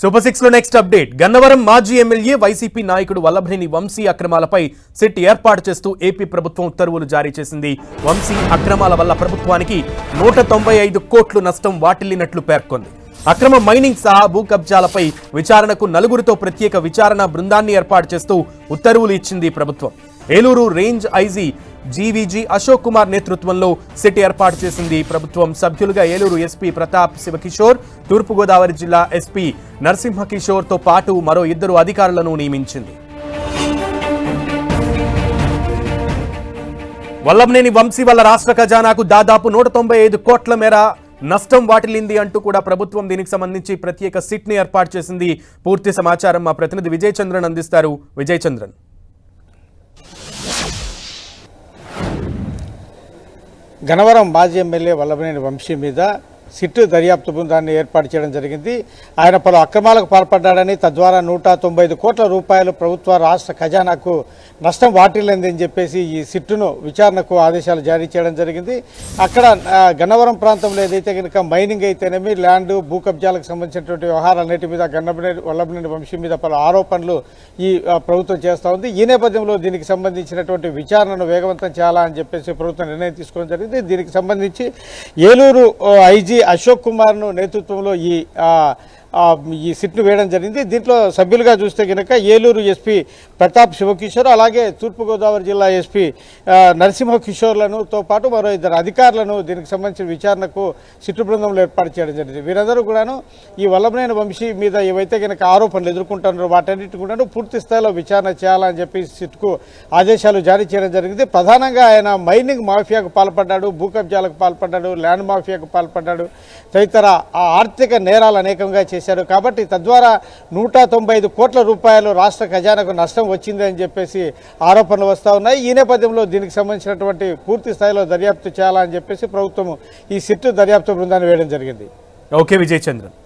Super సిక్స్లో next update. Gannavaram మాజీ MLA YCP నాయకుడు వల్లభనేని వంశీ అక్రమాలపై సిట్ ఏర్పాటు చేస్తూ ఏపీ ప్రభుత్వం ఉత్తర్వులు జారీ చేసింది. వంశీ అక్రమాల వల్ల ప్రభుత్వానికి నూట తొంభై ఐదు కోట్లు నష్టం వాటిల్లినట్లు పేర్కొంది. అక్రమ మైనింగ్ సహా భూ కబ్జాలపై విచారణకు నలుగురితో ప్రత్యేక విచారణ బృందాన్ని ఏర్పాటు చేస్తూ ఉత్తర్వులు ఇచ్చింది ప్రభుత్వం. Eluru range IG GVG Ashok Kumar నేతృత్వంలో సిట్ ఏర్పాటు చేసింది. ప్రభుత్వం సభ్యులుగా ఏలూరు ఎస్పీ ప్రతాప్ శివకిషోర్ తూర్పుగోదావరి జిల్లా ఎస్పీ నరసింహకిషోర్తో పాటు మరో ఇద్దరు అధికారులను నియమించింది. వల్లభనేని వంశీ వల్ల రాష్ట్ర ఖజానాకు దాదాపు నూట తొంభై ఐదు కోట్ల మేర నష్టం వాటిల్లింది అంటూ కూడా ప్రభుత్వం దీనికి సంబంధించి ప్రత్యేక సిట్ని ఏర్పాటు చేసింది. పూర్తి సమాచారం మా ప్రతినిధి విజయచంద్రన్ అందిస్తారు. విజయచంద్రన్. గనవరం మాజీ ఎమ్మెల్యే వల్లభనేని వంశీ మీద సిట్టు దర్యాప్తు బృందాన్ని ఏర్పాటు చేయడం జరిగింది. ఆయన పలు అక్రమాలకు పాల్పడ్డాడని తద్వారా నూట తొంభై కోట్ల రూపాయలు ప్రభుత్వ రాష్ట్ర ఖజానాకు నష్టం వాటిల్లిందని చెప్పేసి ఈ సిట్టును విచారణకు ఆదేశాలు జారీ చేయడం జరిగింది. అక్కడ గన్నవరం ప్రాంతంలో ఏదైతే కనుక మైనింగ్ అయితేనేమి ల్యాండ్ భూ కబ్జాలకు సంబంధించినటువంటి వ్యవహారాలన్నిటి మీద గన్నబనేని వల్లభనేని వంశీ మీద పలు ఆరోపణలు ఈ ప్రభుత్వం చేస్తూ ఉంది. ఈ నేపథ్యంలో దీనికి సంబంధించినటువంటి విచారణను వేగవంతం చేయాలని అని చెప్పేసి ప్రభుత్వం నిర్ణయం తీసుకోవడం జరిగింది. దీనికి సంబంధించి ఏలూరు ఐజీ ఐజీ అశోక్ కుమార్ను నేతృత్వంలో ఈ ఈ సిట్ను వేయడం జరిగింది. దీంట్లో సభ్యులుగా చూస్తే కనుక ఏలూరు ఎస్పీ ప్రతాప్ శివకిషోర్ అలాగే తూర్పుగోదావరి జిల్లా ఎస్పీ నరసింహ కిషోర్లనుతో పాటు మరో ఇద్దరు అధికారులను దీనికి సంబంధించిన విచారణకు సిట్టు బృందంలో ఏర్పాటు చేయడం జరిగింది. వీరందరూ కూడాను ఈ వల్లభనేని వంశీ మీద ఏవైతే కనుక ఆరోపణలు ఎదుర్కొంటున్నారో వాటన్నిటి కూడాను పూర్తి స్థాయిలో విచారణ చేయాలని చెప్పి సిట్కు ఆదేశాలు జారీ చేయడం జరిగింది. ప్రధానంగా ఆయన మైనింగ్ మాఫియాకు పాల్పడ్డాడు భూ కబ్జాలకు పాల్పడ్డాడు ల్యాండ్ మాఫియాకు పాల్పడ్డాడు. తదితర ఆ ఆర్థిక నేరాలు అనేకంగా చేశారు. కాబట్టి తద్వారా నూట తొంభై ఐదు కోట్ల రూపాయలు రాష్ట్ర ఖజానాకు నష్టం వచ్చిందని చెప్పేసి ఆరోపణలు వస్తూ ఉన్నాయి. ఈ నేపథ్యంలో దీనికి సంబంధించినటువంటి పూర్తి స్థాయిలో దర్యాప్తు చేయాలని చెప్పేసి ప్రభుత్వం ఈ సిట్టు దర్యాప్తు బృందాన్ని వేయడం జరిగింది. ఓకే విజయ్ చంద్రన్